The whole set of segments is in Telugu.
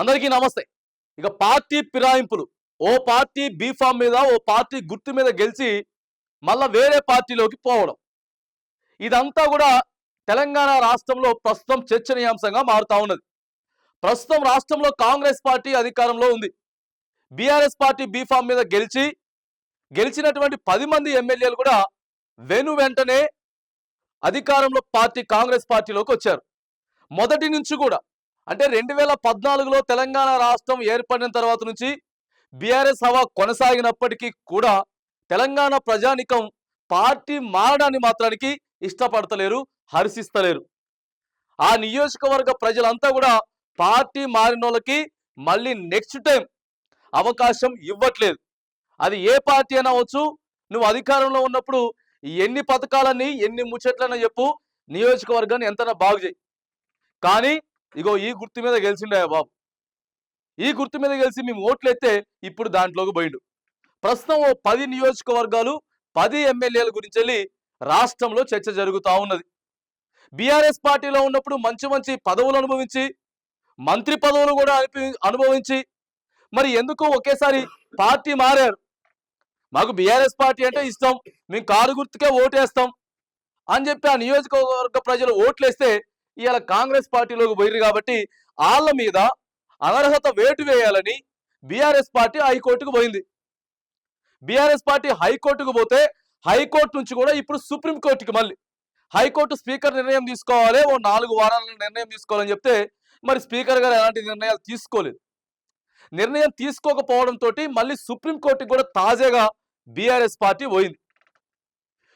అందరికీ నమస్తే. ఇక పార్టీ పిరాయింపులు ఓ పార్టీ బీఫామ్ మీద ఓ పార్టీ గుర్తు మీద గెలిచి మళ్ళా వేరే పార్టీలోకి పోవడం. ఇదంతా కూడా తెలంగాణ రాష్ట్రంలో ప్రస్తుతం చర్చనీయాంశంగా మారుతా ఉన్నది. ప్రస్తుతం రాష్ట్రంలో కాంగ్రెస్ పార్టీ అధికారంలో ఉంది. బీఆర్ఎస్ పార్టీ బీఫామ్ మీద గెలిచి గెలిచినటువంటి పది మంది ఎమ్మెల్యేలు కూడా వెను వెంటనే అధికారంలో పార్టీ కాంగ్రెస్ పార్టీలోకి వచ్చారు. మొదటి నుంచి కూడా అంటే రెండు వేల పద్నాలుగులో తెలంగాణ రాష్ట్రం ఏర్పడిన తర్వాత నుంచి బీఆర్ఎస్ హవా కొనసాగినప్పటికీ కూడా తెలంగాణ ప్రజానికం పార్టీ మారడాన్ని మాత్రానికి ఇష్టపడతలేరు హర్షిస్తలేరు. ఆ నియోజకవర్గ ప్రజలంతా కూడా పార్టీ మారిన వాళ్ళకి మళ్ళీ నెక్స్ట్ టైం అవకాశం ఇవ్వట్లేదు. అది ఏ పార్టీ అయినా అవచ్చు నువ్వు అధికారంలో ఉన్నప్పుడు ఎన్ని పథకాలని ఎన్ని ముచ్చట్లని చెప్పు నియోజకవర్గాన్ని ఎంతైనా బాగు చేయి. కానీ ఇగో ఈ గుర్తు మీద గెలిచిండే బాబు. ఈ గుర్తు మీద గెలిచి మేము ఓట్లు ఇప్పుడు దాంట్లోకి పోయిండు. ప్రస్తుతం ఓ పది నియోజకవర్గాలు పది ఎమ్మెల్యేల గురించి వెళ్ళి రాష్ట్రంలో చర్చ జరుగుతూ ఉన్నది. బీఆర్ఎస్ పార్టీలో ఉన్నప్పుడు మంచి మంచి పదవులు అనుభవించి మంత్రి పదవులు కూడా అనుభవించి మరి ఎందుకు ఒకేసారి పార్టీ మారారు? మాకు బీఆర్ఎస్ పార్టీ అంటే ఇష్టం మేము కారు గుర్తుకే ఓటేస్తాం అని చెప్పి ఆ నియోజకవర్గ ప్రజలు ఓట్లేస్తే ఇవాళ కాంగ్రెస్ పార్టీలోకి పోయిరు కాబట్టి వాళ్ళ మీద అనర్హత వేటు వేయాలని బీఆర్ఎస్ పార్టీ హైకోర్టుకు పోయింది. బీఆర్ఎస్ పార్టీ హైకోర్టుకు పోతే హైకోర్టు నుంచి కూడా ఇప్పుడు సుప్రీంకోర్టుకి మళ్ళీ హైకోర్టు స్పీకర్ నిర్ణయం తీసుకోవాలి ఓ నాలుగు వారాల నిర్ణయం తీసుకోవాలని చెప్తే మరి స్పీకర్ గారు ఎలాంటి నిర్ణయాలు తీసుకోలేదు. నిర్ణయం తీసుకోకపోవడంతో మళ్ళీ సుప్రీంకోర్టుకి కూడా తాజాగా బీఆర్ఎస్ పార్టీ పోయింది.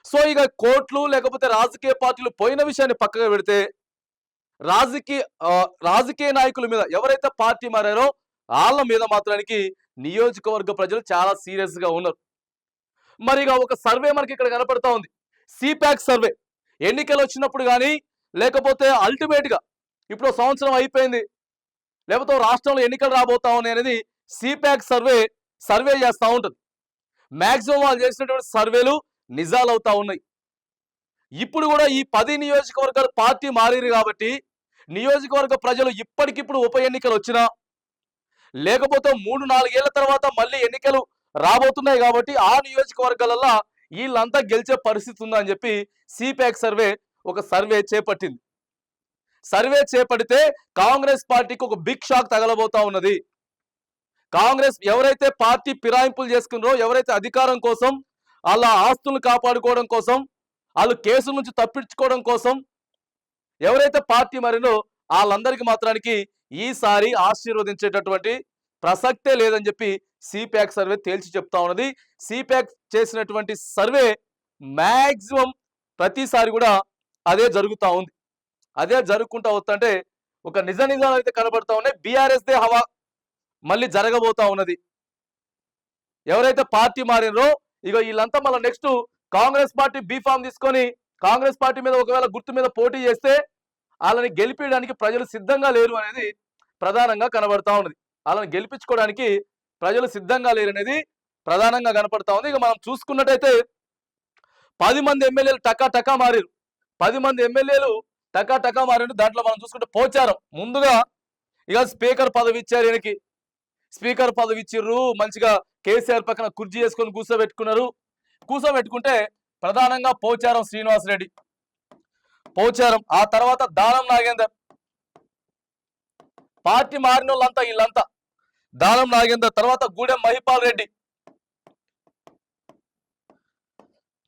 సో ఇక కోర్టులు లేకపోతే రాజకీయ పార్టీలు పోయిన విషయాన్ని పక్కగా పెడితే రాజకీయ రాజకీయ నాయకుల మీద ఎవరైతే పార్టీ మారారో వాళ్ళ మీద మాత్రానికి నియోజకవర్గ ప్రజలు చాలా సీరియస్గా ఉన్నారు. మరి ఇక ఒక సర్వే మనకి ఇక్కడ కనపడతా ఉంది. CPAC survey. ఎన్నికలు వచ్చినప్పుడు కానీ లేకపోతే అల్టిమేట్గా ఇప్పుడు సంవత్సరం అయిపోయింది. లేకపోతే రాష్ట్రంలో ఎన్నికలు రాబోతా ఉన్నాయి అనేది సిప్యాక్ సర్వే సర్వే చేస్తూ ఉంటుంది. మ్యాక్సిమం వాళ్ళు చేసినటువంటి సర్వేలు నిజాలు అవుతా ఉన్నాయి. ఇప్పుడు కూడా ఈ పది నియోజకవర్గాలు పార్టీ మారిరు కాబట్టి నియోజకవర్గ ప్రజలు ఇప్పటికిప్పుడు ఉప ఎన్నికలు వచ్చినా లేకపోతే మూడు నాలుగేళ్ళ తర్వాత మళ్ళీ ఎన్నికలు రాబోతున్నాయి కాబట్టి ఆ నియోజకవర్గాలలో వీళ్ళంతా గెలిచే పరిస్థితి ఉందని చెప్పి సిపాక్ సర్వే ఒక సర్వే చేపట్టింది. సర్వే చేపడితే కాంగ్రెస్ పార్టీకి ఒక బిగ్ షాక్ తగలబోతా ఉన్నది. కాంగ్రెస్ ఎవరైతే పార్టీ ఫిరాయింపులు చేసుకున్నారో ఎవరైతే అధికారం కోసం వాళ్ళ ఆస్తులను కాపాడుకోవడం కోసం వాళ్ళు కేసుల నుంచి తప్పించుకోవడం కోసం ఎవరైతే పార్టీ మరినో వాళ్ళందరికీ మాత్రానికి ఈసారి ఆశీర్వదించేటటువంటి ప్రసక్తే లేదని చెప్పి సిప్యాక్ సర్వే తేల్చి చెప్తా ఉన్నది. సిప్యాక్ చేసినటువంటి సర్వే మ్యాక్సిమం ప్రతిసారి కూడా అదే జరుగుతూ ఉంది. అదే జరుగుకుంటా వస్తుంటే ఒక నిజ నిజాలు అయితే కనబడతా ఉన్నాయి. బీఆర్ఎస్దే హవా మళ్ళీ జరగబోతా ఉన్నది. ఎవరైతే పార్టీ మారినరో ఇక వీళ్ళంతా మళ్ళీ నెక్స్ట్ కాంగ్రెస్ పార్టీ బీఫామ్ తీసుకొని కాంగ్రెస్ పార్టీ మీద ఒకవేళ గుర్తు మీద పోటీ చేస్తే వాళ్ళని గెలిపించడానికి ప్రజలు సిద్ధంగా లేరు అనేది ప్రధానంగా కనబడతా ఉన్నది. వాళ్ళని గెలిపించుకోవడానికి ప్రజలు సిద్ధంగా లేరు అనేది ప్రధానంగా కనపడతా ఉంది ఇక మనం చూసుకున్నట్టయితే పది మంది ఎమ్మెల్యేలు టకా టకా మారారు. పది మంది ఎమ్మెల్యేలు టకా టకా మారారు. దాంట్లో మనం చూసుకుంటే పోచారం ముందుగా ఇక స్పీకర్ పదవి ఇచ్చారు ఈయనకి. స్పీకర్ పదవి ఇచ్చిర్రు. మంచిగా కేసీఆర్ పక్కన కుర్చీ చేసుకొని కూర్చోబెట్టుకున్నారు. కూర్చోబెట్టుకుంటే ప్రధానంగా పోచారం శ్రీనివాస్ రెడ్డి పోచారం ఆ తర్వాత దానం నాగేందర్. పార్టీ మారిన వాళ్ళంతా వీళ్ళంతా. దానం నాగేందర్ తర్వాత గూడెం మహిపాల్ రెడ్డి.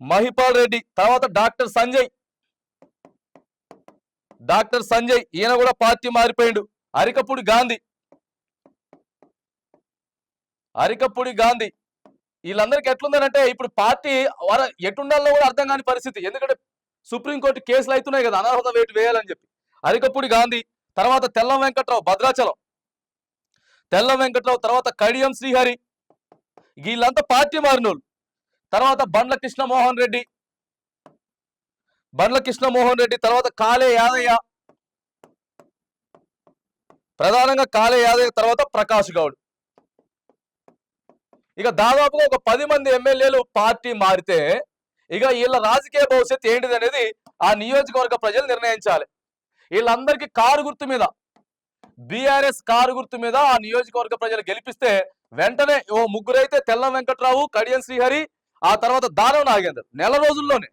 మహిపాల్ రెడ్డి తర్వాత డాక్టర్ సంజయ్. డాక్టర్ సంజయ్ ఈయన కూడా పార్టీ మారిపోయిండు. అరికపూడి గాంధీ. అరికపూడి గాంధీ. వీళ్ళందరికీ ఎట్లుందనంటే ఇప్పుడు పార్టీ వార ఎటుండాలో కూడా అర్థం కాని పరిస్థితి. ఎందుకంటే సుప్రీంకోర్టు కేసులు అవుతున్నాయి కదా అనర్హత వేటు వేయాలని చెప్పి. అరికపూడి గాంధీ తర్వాత తెల్లం వెంకట్రావు భద్రాచలం. తెల్లం వెంకట్రావు తర్వాత కడియం శ్రీహరి. వీళ్ళంతా పార్టీ మారినోళ్ళు. తర్వాత బండ్ల కృష్ణమోహన్ రెడ్డి. బండ్ల కృష్ణమోహన్ రెడ్డి తర్వాత కాలే యాదయ్య. ప్రధానంగా కాలే యాదయ్య తర్వాత ప్రకాష్ గౌడ్. ఇక దాదాపుగా ఒక పది మంది ఎమ్మెల్యేలు పార్టీ మారితే ఇక వీళ్ళ రాజకీయ భవిష్యత్తు ఏంటిది అనేది ఆ నియోజకవర్గ ప్రజలు నిర్ణయించాలి. వీళ్ళందరికీ కారు గుర్తు మీద బీఆర్ఎస్ కారు గుర్తు మీద ఆ నియోజకవర్గ ప్రజలు గెలిపిస్తే వెంటనే ఓ ముగ్గురైతే తెల్ల వెంకట్రావు కడియం శ్రీహరి ఆ తర్వాత దానవ నాగేందర్. నెల రోజుల్లోనే.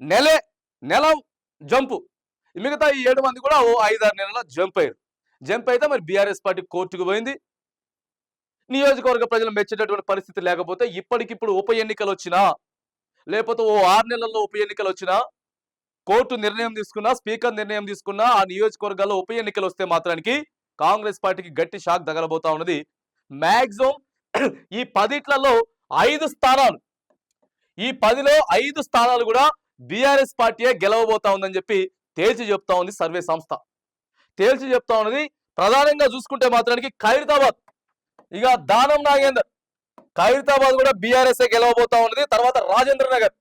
నెలే నెల జంపు. మిగతా ఈ ఏడు మంది కూడా ఓ ఐదారు నెలల జంప్ అయ్యారు జంప్ అయితే మరి బీఆర్ఎస్ పార్టీ కోర్టుకు పోయింది. నియోజకవర్గ ప్రజలు మెచ్చేటటువంటి పరిస్థితి లేకపోతే ఇప్పటికిప్పుడు ఉప ఎన్నికలు వచ్చినా లేకపోతే ఓ ఆరు నెలల్లో ఉప ఎన్నికలు వచ్చినా కోర్టు నిర్ణయం తీసుకున్నా స్పీకర్ నిర్ణయం తీసుకున్నా ఆ నియోజకవర్గాల్లో ఉప ఎన్నికలు వస్తే మాత్రానికి కాంగ్రెస్ పార్టీకి గట్టి షాక్ తగలబోతా ఉన్నది. మ్యాక్సిమం ఈ పదిట్లలో ఐదు స్థానాలు ఈ పదిలో ఐదు స్థానాలు కూడా బీఆర్ఎస్ పార్టీయే గెలవబోతా ఉందని చెప్పి తేల్చి చెప్తా ఉంది సర్వే సంస్థ. తేల్చి చెప్తా ఉన్నది ప్రధానంగా చూసుకుంటే మాత్రానికి ఖైరతాబాద్. ఇక దానం నాగేందర్. ఖైరతాబాద్ కూడా బీఆర్ఎస్ గెలవబోతా ఉన్నది. తర్వాత రాజేంద్ర నగర్.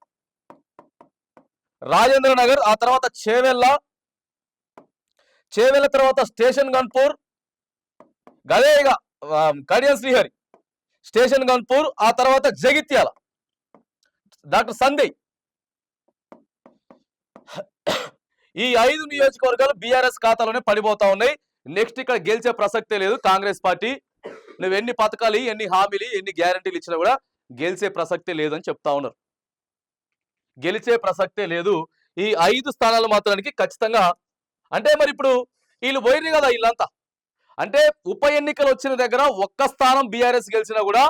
రాజేంద్ర నగర్ ఆ తర్వాత చేవెళ్ళ. చేవెళ్ళ తర్వాత స్టేషన్ గన్పూర్. గదే ఇక కడియన్ శ్రీహరి. స్టేషన్ గన్పూర్ ఆ తర్వాత జగిత్యాల. డాక్టర్ సందేయ్. ఈ ఐదు నియోజకవర్గాలు బీఆర్ఎస్ ఖాతాలోనే పడిపోతా ఉన్నాయి. నెక్స్ట్ ఇక్కడ గెలిచే ప్రసక్తే లేదు కాంగ్రెస్ పార్టీ. నువ్వు ఎన్ని పథకాలు ఎన్ని హామీలు ఎన్ని గ్యారంటీలు ఇచ్చినా కూడా గెలిచే ప్రసక్తే లేదని చెప్తా ఉన్నారు. గెలిచే ప్రసక్తే లేదు. ఈ ఐదు స్థానాలు మాత్రానికి ఖచ్చితంగా అంటే మరి ఇప్పుడు వీళ్ళు పోయింది కదా వీళ్ళంతా. అంటే ఉప ఎన్నికలు వచ్చిన దగ్గర ఒక్క స్థానం బీఆర్ఎస్ గెలిచినా కూడా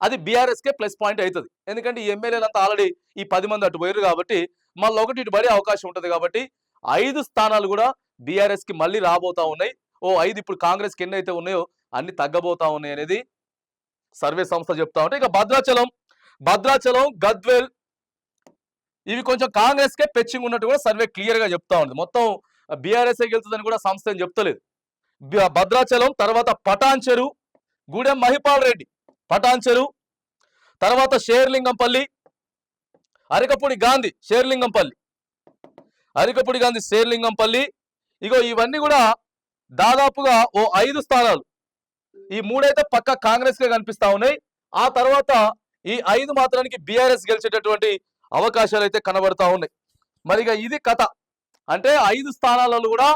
అది బీఆర్ఎస్ కే ప్లస్ పాయింట్ అవుతుంది ఎందుకంటే ఈ ఎమ్మెల్యేలంతా ఆల్రెడీ ఈ పది మంది అటు పోయారు కాబట్టి మళ్ళీ ఒకటి ఇటు పడే అవకాశం ఉంటుంది కాబట్టి ఐదు స్థానాలు కూడా బీఆర్ఎస్కి మళ్ళీ రాబోతా ఉన్నాయి. ఓ ఐదు ఇప్పుడు కాంగ్రెస్కి ఎన్ని అయితే ఉన్నాయో అన్ని తగ్గబోతా ఉన్నాయి అనేది సర్వే సంస్థ చెప్తా ఉంటే. ఇక భద్రాచలం భద్రాచలం గద్వేల్ ఇవి కొంచెం కాంగ్రెస్ కే పెచ్చింగ్ ఉన్నట్టు కూడా సర్వే క్లియర్గా చెప్తా ఉంది. మొత్తం బీఆర్ఎస్ఏ గెలుతుందని కూడా సంస్థ ఏం చెప్తలేదు. భద్రాచలం తర్వాత పటాన్చెరు గూడెం మహిపాల్ రెడ్డి పటాన్చెరు తర్వాత షేర్లింగంపల్లి అరికపూడి గాంధీ షేర్లింగంపల్లి అరికపూడి గాంధీ షేర్లింగంపల్లి ఇగో ఇవన్నీ కూడా దాదాపుగా ఓ ఐదు స్థానాలు. ఈ మూడైతే పక్క కాంగ్రెస్ కే కనిపిస్తా ఉన్నాయి. ఆ తర్వాత ఈ ఐదు మాత్రానికి బీఆర్ఎస్ గెలిచేటటువంటి అవకాశాలు అయితే కనబడతా ఉన్నాయి. మరి ఇది కథ. అంటే ఐదు స్థానాలలో కూడా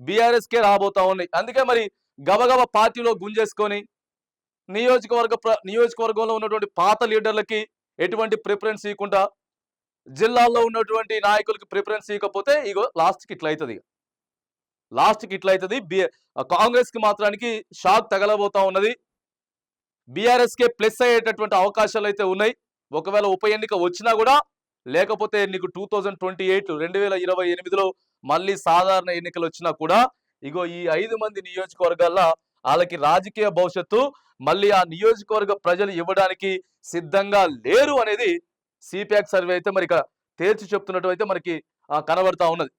బీఆర్ఎస్ కే రాబోతా ఉన్నాయి. అందుకే మరి గబగబ పార్టీలో గుంజేసుకొని నియోజకవర్గ నియోజకవర్గంలో ఉన్నటువంటి పాత లీడర్లకి ఎటువంటి ప్రిఫరెన్స్ ఇవ్వకుండా జిల్లాల్లో ఉన్నటువంటి నాయకులకి ప్రిఫరెన్స్ ఇవ్వకపోతే ఇగో లాస్ట్కి ఇట్లా అవుతుంది లాస్ట్కి ఇట్లా అవుతుంది బి కాంగ్రెస్కి మాత్రానికి షాక్ తగలబోతా ఉన్నది. బీఆర్ఎస్కే ప్లస్ అయ్యేటటువంటి అవకాశాలు అయితే ఉన్నాయి. ఒకవేళ ఉప ఎన్నిక వచ్చినా కూడా లేకపోతే నీకు టూ థౌజండ్ ట్వంటీ ఎయిట్ రెండు వేల ఇరవై ఎనిమిదిలో మళ్ళీ సాధారణ ఎన్నికలు వచ్చినా కూడా ఇగో ఈ ఐదు మంది నియోజకవర్గాల్లో వాళ్ళకి రాజకీయ భవిష్యత్తు మళ్ళీ ఆ నియోజకవర్గ ప్రజలు ఇవ్వడానికి సిద్ధంగా లేరు అనేది సిపిఎక్ సర్వే అయితే మరి ఇక తేల్చి చెప్తున్నట్టు అయితే మనకి కనబడతా ఉన్నది.